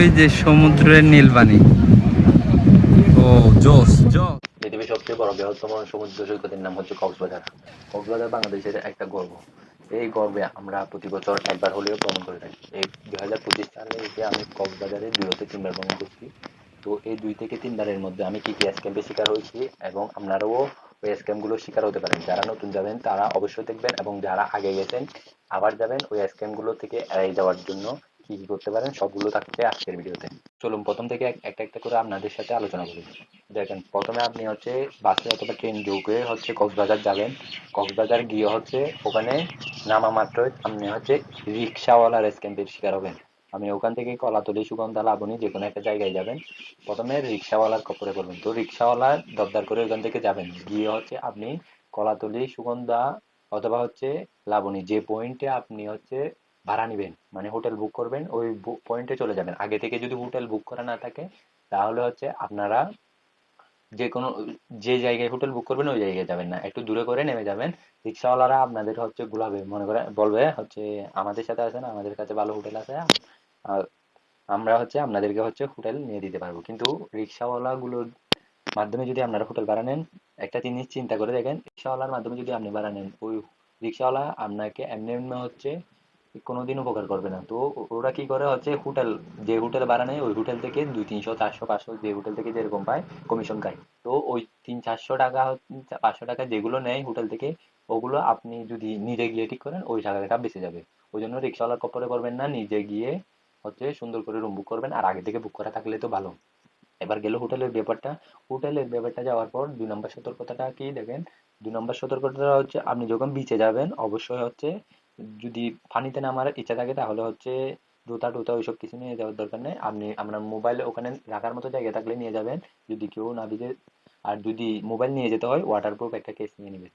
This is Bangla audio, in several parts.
ওই যে সমুদ্রের নীলবাণী। ও জোস জোস পৃথিবীর সবচেয়ে বড় বৃহত্তম সমুদ্র সৈকতের নাম হচ্ছে কক্সবাজার। কক্সবাজার বাংলাদেশের একটা গর্ব। এই গর্বে আমরা প্রতি বছর একবার হলেও ভ্রমণ করে থাকি। এই দুই হাজার পঁচিশ সালে এসে আমি কক্সবাজারে দুই হতে তিনবার ভ্রমণ করছি, তো এই দুই থেকে তিনবারের মধ্যে আমি কি কি স্ক্যাম্পের শিকার হয়েছি এবং আপনারাও ওই স্ক্যামগুলোর শিকার হতে পারেন। যারা নতুন যাবেন, তারা অবশ্যই দেখবেন এবং যারা আগে গেছেন, আবার যাবেন, ওই স্ক্যামগুলো থেকে এড়িয়ে যাওয়ার জন্য কি কি করতে পারেন, সবগুলো থাকছে আজকের ভিডিওতে। চলুন, প্রথম থেকে একটা একটা করে আপনাদের সাথে আলোচনা করি। দেখেন, প্রথমে আপনি হচ্ছে বাসে অথবা ট্রেন ঢুকে হচ্ছে কক্সবাজার যাবেন। কক্সবাজার গিয়ে হচ্ছে ওখানে নামা মাত্র আপনি হচ্ছে রিক্সাওয়ালার স্ক্যাম্পের শিকার হবেন। আপনি ওখান থেকে কলাতলি, সুগন্ধা, লাবণী যে কোনো একটা জায়গায় যাবেন। প্রথমে রিক্সাওয়ালার কপরে করবেন তো রিক্সাওয়ালা দরদার করে ওখান থেকে যাবেন। গিয়ে হচ্ছে আপনি কলাতলি, সুগন্ধা অথবা হচ্ছে লাবণী যে পয়েন্টে আপনি হচ্ছে ভাড়া নেবেন। মানে হোটেল বুক করবেন, ওই পয়েন্টে চলে যাবেন। আগে থেকে যদি হোটেল বুক করা না থাকে, তাহলে হচ্ছে আপনারা যে কোনো যে জায়গায় হোটেল বুক করবেন, ওই জায়গায় যাবেন না। একটু দূরে করে নেমে যাবেন। রিক্সাওয়ালারা আপনাদের হচ্ছে গুলাবে মনে করে, বলবে হচ্ছে, আমাদের সাথে আছেন আমাদের কাছে ভালো হোটেল আছে আমরা হচ্ছে আপনাদেরকে হচ্ছে হোটেল নিয়ে দিতে পারব। কিন্তু রিক্সাওয়ালাগুলোর মাধ্যমে যদি আপনারা হোটেল ভাড়া নেন, একটা জিনিস চিন্তা করে দেখেন, রিক্সাওয়ালার মাধ্যমে যদি আপনি ভাড়া নেন, ওই রিক্সাওয়ালা আপনাকে এমনি এমনি হচ্ছে কোনোদিন উপকার করবে না। তো ওরা কি করে হচ্ছে হোটেল, যে হোটেল ভাড়া নেয়, ওই হোটেল থেকে দুই, তিনশো, চারশো, পাঁচশো যে হোটেল থেকে যেরকম পায় কমিশন খায়। তো ওই তিন, চারশো টাকা পাঁচশো টাকা যেগুলো নেয় হোটেল থেকে, ওগুলো আপনি যদি নিজে গিয়ে ঠিক করেন, ওই টাকা টাকাটা বেঁচে যাবে। ওই জন্য রিক্সাওয়ালার কপরে করবেন না, নিজে গিয়ে হচ্ছে সুন্দর করে রুম বুক করবেন, আর আগে থেকে বুক করা থাকলে তো ভালো। এবার গেল হোটেলের ব্যাপারটা। হোটেলের ব্যাপারটা যাওয়ার পর দুই নম্বর সতর্কতাটা কি দেখেন? দুই নম্বর সতর্কতাটা হচ্ছে আপনি যখন বিচে যাবেন, অবশ্যই হচ্ছে যদি পানিতে নামার ইচ্ছা থাকে, তাহলে হচ্ছে জুতা টুতা ওইসব কিছু নিয়ে যাওয়ার দরকার নেই। আপনি আপনার মোবাইল ওখানে রাখার মতো জায়গা থাকলে নিয়ে যাবেন। যদি কেউ না ভিজে, আর যদি মোবাইল নিয়ে যেতে হয় ওয়াটারপ্রুফ একটা কেস নিয়ে নেবেন।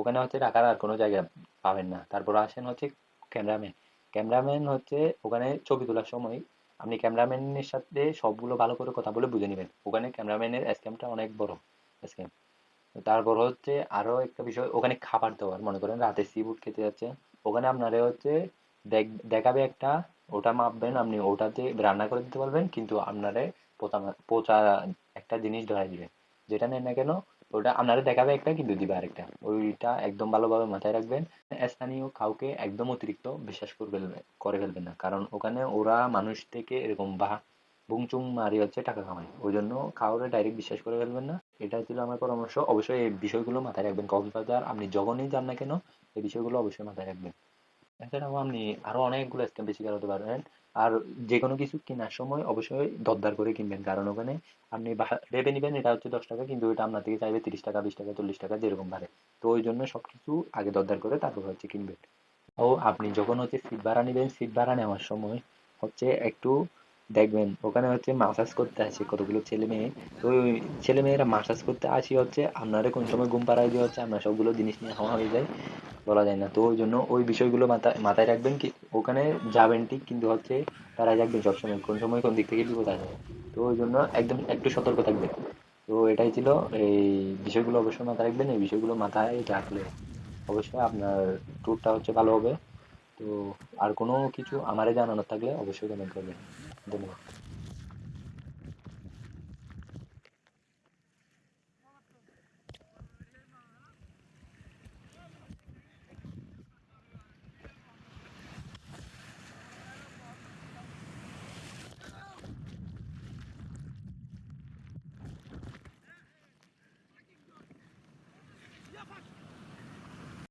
ওখানে হচ্ছে রাখার আর কোনো জায়গা পাবেন না। তারপর আসেন হচ্ছে ক্যামেরাম্যান ক্যামেরাম্যান হচ্ছে ওখানে ছবি তোলার সময় আপনি ক্যামেরাম্যানের সাথে সবগুলো ভালো করে কথা বলে বুঝে নেবেন। ওখানে ক্যামেরাম্যানের স্ক্যামটা অনেক বড় স্ক্যাম তারপর হচ্ছে আরও একটা বিষয়, ওখানে খাবার দাবার, মনে করেন রাতে সি ফুড খেতে যাচ্ছে ওখানে আপনারা হচ্ছে, দেখ- দেখাবে একটা, ওটা মাপবেন, আপনি ওটাতে রান্না করে দিতে পারবেন, কিন্তু আপনারে পচা একটা জিনিস ধরাই দিবে। যেটা নেন না কেন, ওটা আপনারা দেখাবে একটা, কিন্তু দিবে আরেকটা। ওইটা একদম ভালোভাবে মাথায় রাখবেন। স্থানীয় কাউকে একদম অতিরিক্ত বিশ্বাস করে ফেলবে করে ফেলবেন না। কারণ ওখানে ওরা মানুষ থেকে এরকম বা বুংচুং মারি হচ্ছে টাকা কামায়। ওই জন্য কাউরে ডাইরেক্ট বিশ্বাস করে ফেলবেন না। এটা ছিল আমার পরামর্শ। অবশ্যই এই বিষয়গুলো মাথায় রাখবেন। কক্সবাজার, আপনি যখনই যান না কেন, এই বিষয়গুলো অবশ্যই মাথায় রাখবেন। এছাড়াও আপনি আরও অনেকগুলো স্ক্যামের শিকার হতে পারবেন। আর যে কোনো কিছু কেনার সময় অবশ্যই দরদার করে কিনবেন। কারণ ওখানে আপনি ভেবে নেবেন এটা হচ্ছে দশ টাকা, কিন্তু এটা আপনার থেকে চাইবে তিরিশ টাকা, বিশ টাকা, চল্লিশ টাকা, যেরকম বাড়ে তো ওই জন্য সবকিছু আগে দরদার করে তারপর হচ্ছে কিনবেন। ও আপনি যখন হচ্ছে সিট ভাড়া নেবেন, সিট ভাড়া নেওয়ার সময় হচ্ছে একটু দেখবেন, ওখানে হচ্ছে মাসাজ করতে আসে কতগুলো ছেলে মেয়ে। তো ওই ছেলে মেয়েরা মাসাজ করতে আসি হচ্ছে, আপনারা কোন সময় ঘুম পাড়ায় দিয়ে হচ্ছে আপনার সবগুলো জিনিস নিয়ে হাওয়া হয়ে যায়, বলা যায় না। তো ওই জন্য ওই বিষয়গুলো মাথায় মাথায় রাখবেন কি, ওখানে যাবেন ঠিক, কিন্তু হচ্ছে তারাই রাখবেন সবসময়, কোন সময় কোন দিক থেকে বিপদ আসে। তো ওই জন্য একদম একটু সতর্ক থাকবেন। তো এটাই ছিল এই বিষয়গুলো অবশ্যই মাথায় রাখবেন, এই বিষয়গুলো মাথায় রাখলে অবশ্যই আপনার ট্যুরটা হচ্ছে ভালো হবে। তো আর কোনো কিছু আমারে জানানোর থাকলে অবশ্যই কমেন্ট করবেন। 不嘛